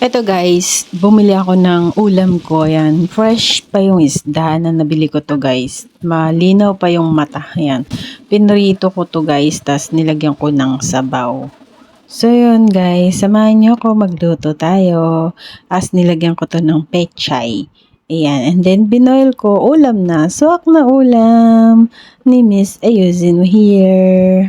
Eto guys, bumili ako ng ulam ko. Ayan, fresh pa yung isda na nabili ko to guys. Malinaw pa yung mata. Ayan, pinrito ko to guys, tas nilagyan ko ng sabaw. So yun guys, samahan nyo ako magluto tayo. As nilagyan ko to ng pechay. Ayan, and then binoil ko, ulam na. Suwak na ulam ni Miss Ayusin here.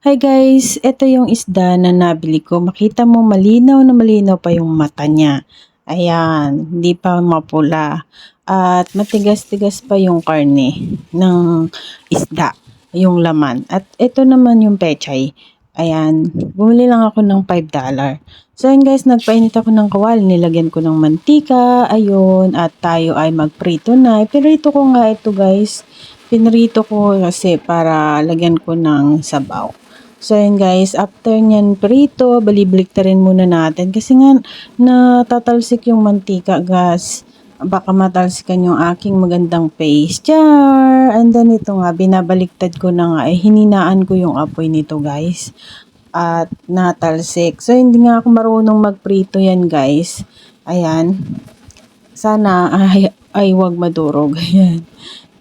Hi guys, ito yung isda na nabili ko. Makita mo malinaw na malinaw pa yung mata niya. Ayan, hindi pa mapula. At matigas-tigas pa yung karne ng isda, yung laman. At ito naman yung pechay. Ayan, bumili lang ako ng $5. So yun guys, nagpainit ako ng kawal. Nilagyan ko ng mantika, ayun. At tayo ay magprito na. Pinrito ko nga ito guys. Pinrito ko kasi para lagyan ko ng sabaw. So yun guys, after nyan prito, balibliktarin muna natin. Kasi nga, natatalsik yung mantika gas. Baka matalsikan yung aking magandang face. Char! And then ito nga, binabaliktad ko na nga. Eh, hininaan ko yung apoy nito guys. At natalsik. So hindi nga ako marunong magprito yan guys. Ayan. Sana ay, ay wag madurog. Ayan.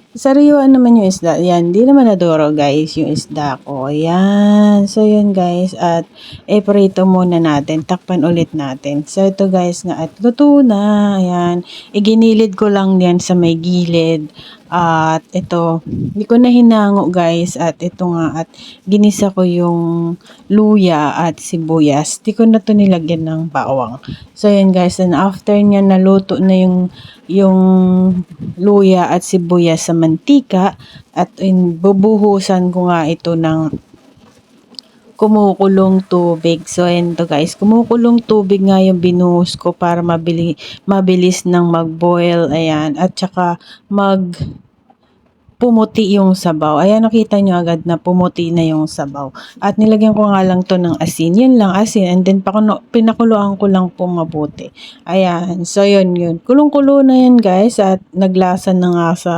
Sariwan naman yung isda. Yan, di naman naduro guys yung isda ko. Yan. So yun guys. At eprito muna natin. Takpan ulit natin. So ito guys nga at luto na. Ayan. Iginilid ko lang yan sa may gilid. At ito, hindi ko na hinango guys. At ito nga, at ginisa ko yung luya at sibuyas. Di ko na to nilagyan ng bawang. So yun guys, and after niya naluto na yung yung luya at sibuyas sa mantika at in, bubuhusan ko nga ito ng kumukulong tubig. So, ayan to guys. Kumukulong tubig nga yung binuhos ko para mabili, mabilis nang mag-boil. Ayan. At saka mag pumuti yung sabaw. Ayan, nakita nyo agad na pumuti na yung sabaw. At nilagyan ko nga lang to ng asin. Yun lang, asin. And then, pakuno, pinakuluan ko lang po mabuti. Ayan. So, yun, yun. Kulong-kulo na yan, guys. At naglasa na nga sa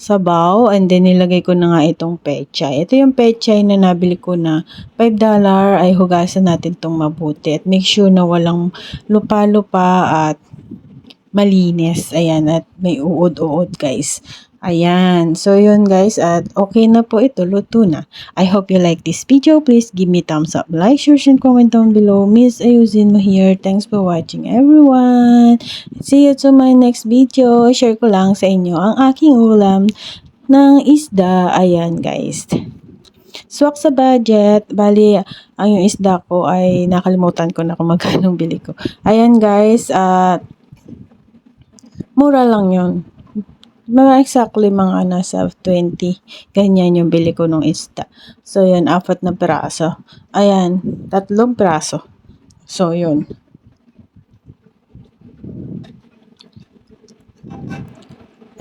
sabaw. And then, nilagay ko na nga itong pechay. Ito yung pechay na nabili ko na $5 ay hugasan natin tong mabuti. At make sure na walang lupa-lupa at malinis. Ayan, at may uod-uod guys. Ayan. So, yun guys. At okay na po ito. Luto na. I hope you like this video. Please give me thumbs up, like, share, and comment down below. Miss Ayusin mo here. Thanks for watching everyone. See you to my next video. Share ko lang sa inyo ang aking ulam ng isda. Ayan guys. Swak sa budget. Bali, ang yung isda ko ay nakalimutan ko na kung magkano bili ko. Ayan guys, at mura lang yun. Mga exactly mga nasa 20. Ganyan yung bili ko nung isda. So, yun, apat na piraso. Ayan, tatlong piraso. So, yun.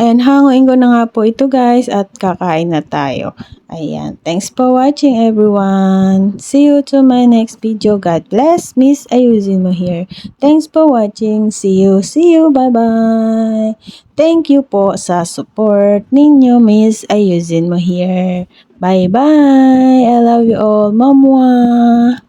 And hanguin ko na nga po ito guys at kakain na tayo. Ayan. Thanks for watching everyone. See you to my next video. God bless. Miss Ayusin mo here. Thanks for watching. See you. See you. Bye-bye. Thank you po sa support ninyo. Miss Ayusin mo here. Bye-bye. I love you all. Mamwa.